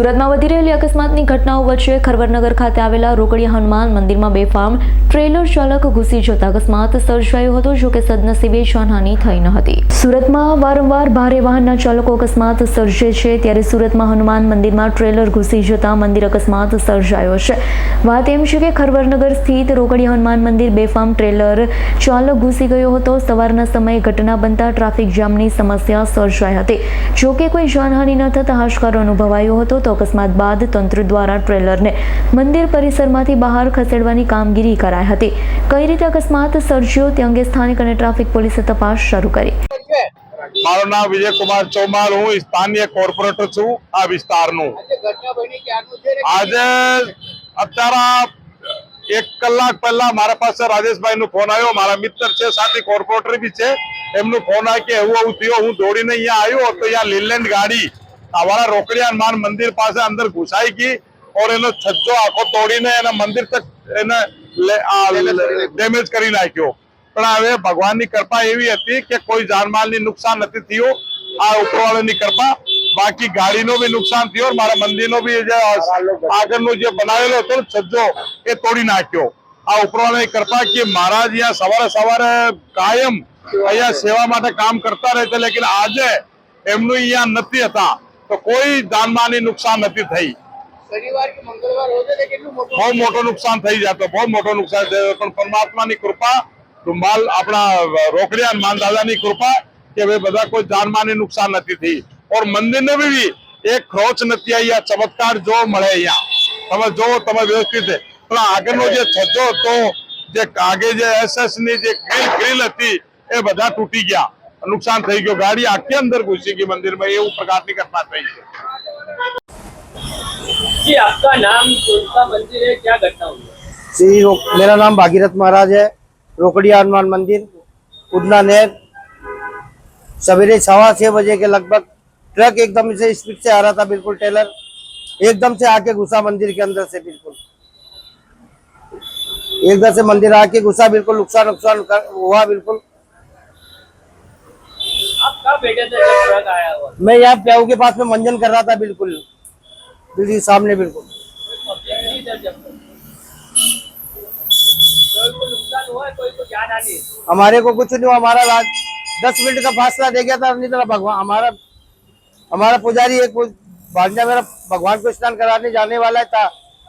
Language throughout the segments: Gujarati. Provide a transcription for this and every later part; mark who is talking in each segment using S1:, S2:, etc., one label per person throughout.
S1: સુરતમાં વધી રહેલી અકસ્માતની ઘટનાઓ વચ્ચે ખરવરનગર ખાતે આવેલા રોકડીયા હનુમાન મંદિરમાં બેફામ ટ્રેલર ચાલક ઘૂસી જતા અકસ્માત સર્જાયો હતો, જો કે સદનસીબે જાનહાની થઈ ન હતી. સુરતમાં વારંવાર ભારે વાહનના ચાલકો અકસ્માત સર્જે છે, ત્યારે સુરતમાં હનુમાન મંદિરમાં ટ્રેલર ઘૂસી જતા મંદિર અકસ્માત સર્જાયો છે. વાત એમ છે કે ખરવરનગર સ્થિત રોકડીયા હનુમાન મંદિર બેફામ ટ્રેલર ચાલક ઘૂસી ગયો હતો. સવારના સમયે ઘટના બનતા ટ્રાફિક જામની સમસ્યા સર્જાઈ હતી. જો કે કોઈ જાનહાની ન થતા હાશકારો અનુભવાયો હતો, તો અકસ્માત બાદ તંત્ર દ્વારા ટ્રેલરને મંદિર પરિસરમાંથી બહાર ખસેડવાની કામગીરી કરાઈ હતી. કઈ રીતે અકસ્માત સર્જ્યો તે અંગે સ્થાનિક અને ટ્રાફિક પોલીસે તપાસ શરૂ કરી.
S2: મારું નામ વિજયકુમાર ચૌમાલ હું સ્થાનીય કોર્પોરેટર છું આ વિસ્તારનું. આજે અત્યારે એક કલાક પહેલા મારા પાસે રાજેશભાઈ નો ફોન આવ્યો. મારા મિત્ર છે, સાથે કોર્પોરેટર બી છે. એમનો ફોન આવ્યો કે એવું એવું થયો, હું દોડીને અહીંયા આવ્યો તો અહીંયા લીલેન્ડ ગાડી અમારા રોકડિયા હનુમાન મંદિર પાસે અંદર ઘુસાઈ ગઈ ઓર એનો છજ્જો આખો તોડીને એના મંદિર તક એને ડેમેજ કરી નાખ્યો. પણ હવે ભગવાનની કૃપા એવી હતી કે કોઈ જાનમાલની નુકસાન નથી થયું. આ ઉપરવાળાની કૃપા. બાકી ગાડીનો બી નુકસાન થયો મારા મંદિરનો બી જે આગળનો જે બનાવેલો હતો છજ્જો એ તોડી નાખ્યો. આ ઉપરવાળાની કૃપા કે મહારાજ અહીંયા સવારે સવારે કાયમ અહીંયા સેવા માટે કામ કરતા રહે છે લેકિન આજે એમનું અહીંયા નથી હતા. તો કોઈ જાનમાની નુકસાન નથી થઈ. બહુ મોટો નુકસાન થઈ જતો બહુ મોટો નુકસાન થયો. પણ પરમાત્માની કૃપા ધુમાલ આપણા રોકડિયા હનુમાન દાદાની કૃપા કે ભાઈ બધા કોઈ જાનમાની નુકસાન નથી થઈ. ઓર મંદિરને બી એક ખરોચ નથી અહીંયા ચમત્કાર જો મળે અહીંયા. તમે જો તમે વ્યવસ્થિત છે. પણ આગળનો જે છજ્જો હતો જે આગે જે એસએસની જે ગ્રીલ ગ્રીલ હતી એ બધા તૂટી ગયા. નુકસાન થઈ ગયો ગાડી આખી અંદર ઘૂસી ગઈ મંદિરમાં એવું પ્રકારની ઘટના થઈ છે
S3: जी आपका नाम कौन सा मंदिर है क्या घटना हुई है?
S4: श्री रो- मेरा नाम भागीरथ महाराज है रोकड़िया हनुमान मंदिर उदना नहर सवेरे सवा छह बजे के लगभग ट्रक एकदम से स्पीड से आ रहा था बिल्कुल टेलर एकदम से आके घुसा मंदिर के अंदर से बिल्कुल एकदम से मंदिर आके घुसा बिल्कुल नुकसान नुकसान कर- हुआ बिल्कुल
S3: आप कहाँ बैठे थे जब ट्रक आया हुआ
S4: मैं यहाँ प्याऊ के पास में मंजन कर रहा था बिल्कुल। बिल्कुल सामने बिल्कुल।
S3: आनी है
S4: हमारे को कुछ नहीं हुआ हमारा राज दस मिनट का फासला दे गया था नहीं तो भगवान हमारा हमारा पुजारी एक भांजा मेरा भगवान को स्नान कराने जाने वाला था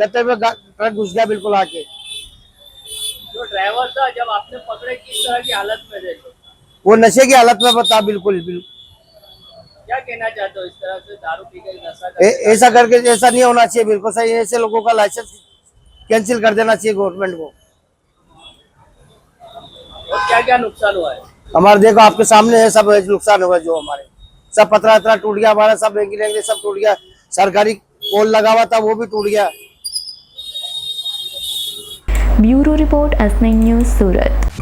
S4: जब तक मैं ट्रक घुस गया बिल्कुल आके।
S3: जो ड्राइवर था जब आपने पकड़े किस तरह की हालत में थे?
S4: वो नशे की हालत में बता बिल्कुल बिल्कुल।
S3: क्या कहना चाहते हो इस तरह से दारू पी
S4: ऐसा करके ऐसा नहीं होना चाहिए बिल्कुल सही ऐसे लोगों का लाइसेंस कैंसिल कर देना चाहिए गवर्नमेंट को।
S3: क्या क्या नुकसान हुआ है?
S4: हमारे देखो आपके सामने है सब नुकसान हुआ जो हमारे। सब पतरा पतरा टूट गया हमारा सब रेंगी रेंगी सब टूट गया। सरकारी पोल लगा हुआ था वो भी टूट गया।
S1: Bureau report S news Surat.